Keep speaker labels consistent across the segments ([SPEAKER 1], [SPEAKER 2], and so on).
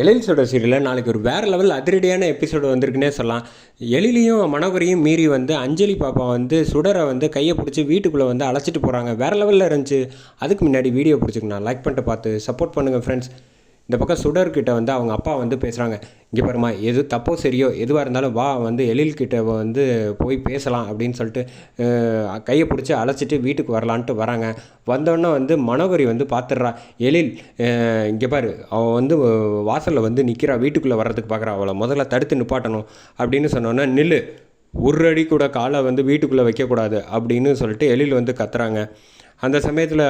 [SPEAKER 1] எழில் சுட சீரியலில் நாளைக்கு ஒரு வேறு லெவல் அதிரடியான எபிசோடு வந்திருக்குன்னே சொல்லலாம். எழிலையும் மனோகரையும் மீறி வந்து அஞ்சலி பாப்பா வந்து சுடரை வந்து கையை பிடிச்சி வீட்டுக்குள்ளே வந்து அழைச்சிட்டு போகிறாங்க வேறு லெவலில் இருந்துச்சு. அதுக்கு முன்னாடி வீடியோ பிடிச்சிக்கணும் லைக் பண்ணிட்டு பார்த்து சப்போர்ட் பண்ணுங்கள் ஃப்ரெண்ட்ஸ் இந்த பக்கம் சுடர்கிட்ட வந்து அவங்க அப்பா வந்து பேசுகிறாங்க இங்கே பாருமா எது தப்போ சரியோ எதுவாக இருந்தாலும் வா வந்து எழில்கிட்ட வந்து போய் பேசலாம் அப்படின்னு சொல்லிட்டு கையை பிடிச்சி அழைச்சிட்டு வீட்டுக்கு வரலான்ட்டு வராங்க. வந்தோடனே வந்து மனோகரி வந்து பார்த்துடுறா எழில் இங்கே பாரு அவள் வந்து வாசலில் வந்து நிற்கிறா வீட்டுக்குள்ளே வர்றதுக்கு பார்க்குறா அவளை முதல்ல தடுத்து நிப்பாட்டணும் அப்படின்னு சொன்னோன்னே நில்லு ஒரு அடி கூட காலை வந்து வீட்டுக்குள்ளே வைக்கக்கூடாது அப்படின்னு சொல்லிட்டு எழில் வந்து கத்துறாங்க. அந்த சமயத்தில்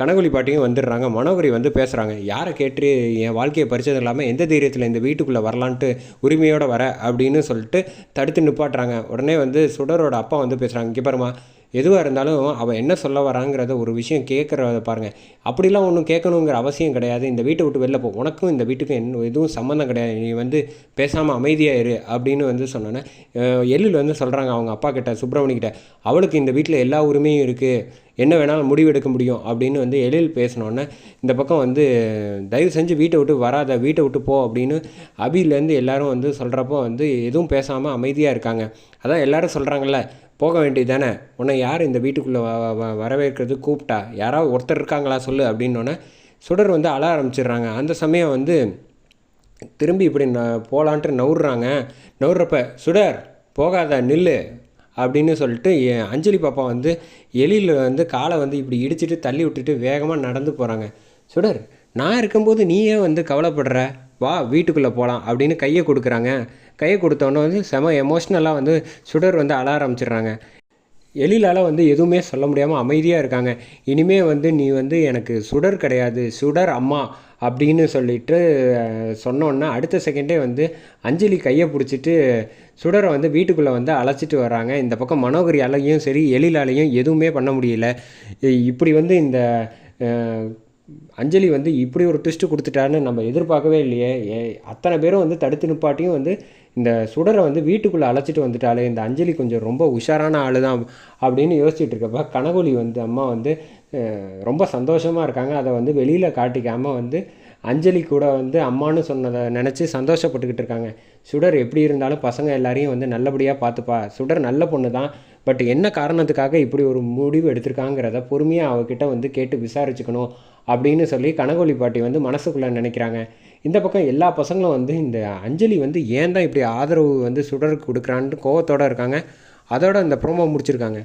[SPEAKER 1] கனகுலி பாட்டியும் வந்துடுறாங்க. மனோகரி வந்து பேசுகிறாங்க யாரை கேட்டு என் வாழ்க்கையை பறிச்சது இல்லாமல் எந்த தைரியத்தில் இந்த வீட்டுக்குள்ளே வரலான்ட்டு உரிமையோடு வர? அப்படின்னு சொல்லிட்டு தடுத்து நிப்பாட்டுறாங்க. உடனே வந்து சுடரோட அப்பா வந்து பேசுகிறாங்க இங்கே பாருமா எதுவாக இருந்தாலும் அவள் என்ன சொல்ல வராங்கிறத ஒரு விஷயம் கேட்குறத பாருங்கள் அப்படிலாம் ஒன்றும் கேட்கணுங்கிற அவசியம் கிடையாது. இந்த வீட்டை விட்டு வெளில போ உனக்கும் இந்த வீட்டுக்கும் என்ன எதுவும் சம்மந்தம் கிடையாது. நீ வந்து பேசாமல் அமைதியாக இரு அப்படின்னு வந்து சொன்னோன்னே எள்ளில் வந்து சொல்கிறாங்க அவங்க அப்பா கிட்ட சுப்பிரமணி கிட்ட. அவளுக்கு இந்த வீட்டில் எல்லா உரிமையும் இருக்குது என்ன வேணாலும் முடிவெடுக்க முடியும் அப்படின்னு வந்து எழில் பேசினோன்னே இந்த பக்கம் வந்து தயவு செஞ்சு வீட்டை விட்டு வராத வீட்டை விட்டு போ அப்படின்னு அபிலேருந்து எல்லாரும் வந்து சொல்கிறப்போ வந்து எதுவும் பேசாமல் அமைதியாக இருக்காங்க. அதான் எல்லாரும் சொல்கிறாங்கல்ல போக வேண்டியது தானே உன்னை யார் இந்த வீட்டுக்குள்ளே வ வ- வரவேற்கிறது? கூப்பிட்டா? யாராவது ஒருத்தர் இருக்காங்களா சொல்லு அப்படின்னோடனே சுடர் வந்து அழ ஆரம்பிச்சிடுறாங்க. அந்த சமயம் வந்து திரும்பி இப்படி ந போகலான்ட்டு நவுறாங்க நவுறப்ப சுடர் போகாத நில்லு அப்படின்னு சொல்லிட்டு என் அஞ்சலி பாப்பா வந்து எலியில் வந்து காலை வந்து இப்படி இடிச்சிட்டு தள்ளி விட்டுட்டு வேகமாக நடந்து போகிறாங்க சுடர் நான் இருக்கும்போது நீ ஏன் வந்து கவலைப்படுற? வா வீட்டுக்குள்ளே போகலாம் அப்படின்னு கையை கொடுக்குறாங்க. கையை கொடுத்தோன்னே வந்து செம எமோஷ்னலாக வந்து சுடர் வந்து அழ ஆரம்பிச்சிடுறாங்க. எழிலால் வந்து எதுவுமே சொல்ல முடியாமல் அமைதியாக இருக்காங்க. இனிமே வந்து நீ வந்து எனக்கு சுடர் கிடையாது சுடர் அம்மா அப்படின்னு சொல்லிட்டு சொன்னோன்னே அடுத்த செகண்டே வந்து அஞ்சலி கையை பிடிச்சிட்டு சுடரை வந்து வீட்டுக்குள்ளே வந்து அழைச்சிட்டு வராங்க இந்த பக்கம் மனோகரியாலையும் சரி எழிலாலையும் எதுவுமே பண்ண முடியல. இப்படி வந்து இந்த அஞ்சலி வந்து இப்படி ஒரு ட்விஸ்ட்டு கொடுத்துட்டான்னு நம்ம எதிர்பார்க்கவே இல்லையே. ஏ- அத்தனை பேரும் வந்து தடுத்து நிப்பாட்டியும் வந்து இந்த சுடரை வந்து வீட்டுக்குள்ளே அழைச்சிட்டு வந்துட்டாலே இந்த அஞ்சலி கொஞ்சம் ரொம்ப உஷாரான ஆள் தான் அப்படின்னு யோசிச்சுட்டு இருக்கப்ப கனகொலி வந்து அம்மா வந்து ரொம்ப சந்தோஷமாக இருக்காங்க. அதை வந்து வெளியில் காட்டிக்காமல் வந்து அஞ்சலி கூட வந்து அம்மான்னு சொன்னதை நினச்சி சந்தோஷப்பட்டுக்கிட்டு இருக்காங்க. சுடர் எப்படி இருந்தாலும் பசங்க எல்லாரையும் வந்து நல்லபடியாக பார்த்துப்பா. சுடர் நல்ல பொண்ணு தான் பட் என்ன காரணத்துக்காக இப்படி ஒரு முடிவு எடுத்திருக்காங்கிறத பொறுமையாக அவகிட்ட வந்து கேட்டு விசாரிச்சுக்கணும் அப்படின்னு சொல்லி கனகோலி பாட்டி வந்து மனசுக்குள்ளே நினைக்கிறாங்க. இந்த பக்கம் எல்லா பசங்களும் வந்து இந்த அஞ்சலி வந்து ஏன் தான் இப்படி ஆதரவு வந்து சுடருக்கு கொடுக்குறான்ட்டு கோவத்தோடு இருக்காங்க. அதோட இந்த ப்ரோமோ முடிச்சிருக்காங்க.